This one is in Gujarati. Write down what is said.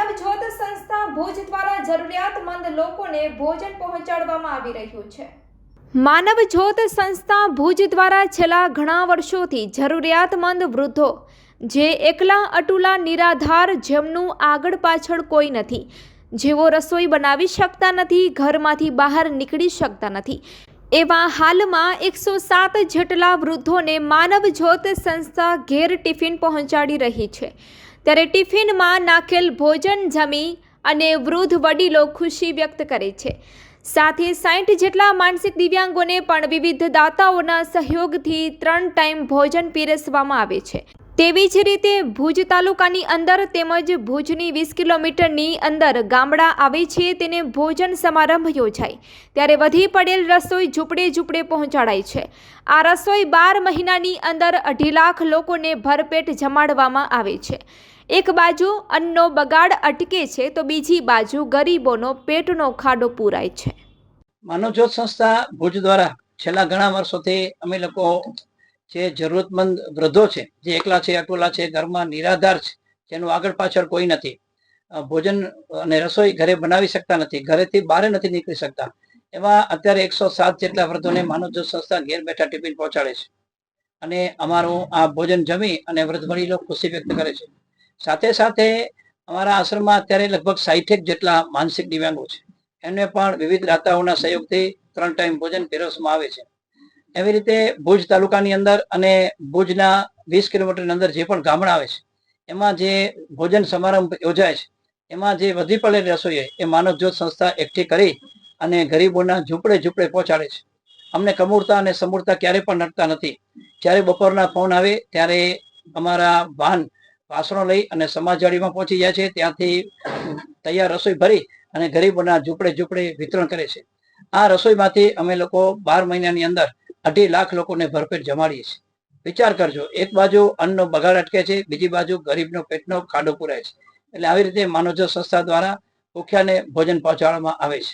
માનવ જ્યોત સંસ્થા ભુજ દ્વારા જરૂરિયાતમંદ લોકોને ભોજન પહોંચાડવામાં આવી રહ્યું છે. માનવ જ્યોત સંસ્થા ભુજ દ્વારા છેલ્લા ઘણા વર્ષોથી જરૂરિયાતમંદ વૃદ્ધો, જે એકલા અટુલા નિરાધાર જેમનું આગળ પાછળ કોઈ નથી, જેઓ રસોઈ બનાવી શકતા નથી, ઘરમાંથી બહાર નીકળી શકતા નથી એવા હાલમાં એકસો સાત જેટલા વૃદ્ધોને માનવજ્યોત સંસ્થા ઘેર ટિફિન પહોંચાડી રહી છે. ત્યારે ટિફિનમાં નાખેલ ભોજન જમી અને વૃદ્ધ વડીલો ખુશી વ્યક્ત કરે છે. સાથે સાઠ જેટલા માનસિક દિવ્યાંગોને પણ વિવિધ દાતાઓના સહયોગથી ત્રણ ટાઈમ ભોજન પીરસવામાં આવે છે. તેવી જ રીતે ભુજ તાલુકાની અંદર તેમજ ભુજની વીસ કિલોમીટરની અંદર ગામડા આવે છે, તેને ભોજન સમારંભ યોજાય. ત્યારે વધી પડેલ રસોઈ ઝૂંપડે ઝૂંપડે પહોંચાડાય છે. આ રસોઈ બાર મહિનાની અંદર અઢી લાખ લોકોને ભરપેટ જમાડવામાં આવે છે. એક બાજુ અન્નનો બગાડ અટકે છે, તો બીજી બાજુ ગરીબોનો પેટનો ખાડો પૂરાય છે. માનવજ્યોત સંસ્થા ભુજ દ્વારા છેલ્લા ઘણા વર્ષોથી અમે લોકો જે જરૂરતમંદ વૃદ્ધો છે, જે એકલા છે, અટોલા છે, ઘરમાં નિરાધાર છે, જેનું આગળ પાછળ કોઈ નથી. ભોજન અને રસોઈ ઘરે બનાવી શકતા નથી, ઘરેથી બહાર નથી નીકળી શકતા. એમાં અત્યારે એકસો સાત જેટલા વૃદ્ધોને માનવ જ્યોત સંસ્થા ઘેર બેઠા ટિફિન પહોંચાડે છે. અને અમારું આ ભોજન જમી અને વૃદ્ધ વડીલો ખુશી વ્યક્ત કરે છે. સાથે સાથે અમારા આશ્રમમાં અત્યારે લગભગ સાહીઠેક જેટલા માનસિક દિવ્યાંગો છે. એમને પણ વિવિધ દાતાઓના સહયોગથી ત્રણ ટાઈમ ભોજન પીરસવામાં આવે છે. એવી રીતે ભુજ તાલુકાની અંદર અને ભુજના વીસ કિલોમીટરની અંદર જે પણ ગામડા આવે છે, એમાં જે ભોજન સમારંભ યોજાય છે, એમાં જે વધી પડેલી રસોઈ એ માનવ જ્યોત સંસ્થા એકઠી કરી અને ગરીબોના ઝૂંપડે ઝૂંપડે પહોંચાડે છે. અમને કમૂરતા અને સમૂરતા ક્યારેય પણ નડતા નથી. જ્યારે બપોરના ફોન આવે, ત્યારે અમારા વાહન વાસણો લઈ અને સમાજવાડીમાં પહોંચી જાય છે. ત્યાંથી તૈયાર રસોઈ ભરી અને ગરીબોના ઝૂંપડે ઝૂંપડે વિતરણ કરે છે. આ રસોઈમાંથી અમે લોકો બાર મહિનાની અંદર અઢી લાખ લોકોને ભરપેટ જમાડીએ છીએ. વિચાર કરજો, એક બાજુ અન્નનો બગાડ અટકે છે, બીજી બાજુ ગરીબનો પેટનો ખાડો પૂરાય છે. એટલે આવી રીતે માનવજો સંસ્થા દ્વારા ભૂખ્યાને ભોજન પહોંચાડવામાં આવે છે.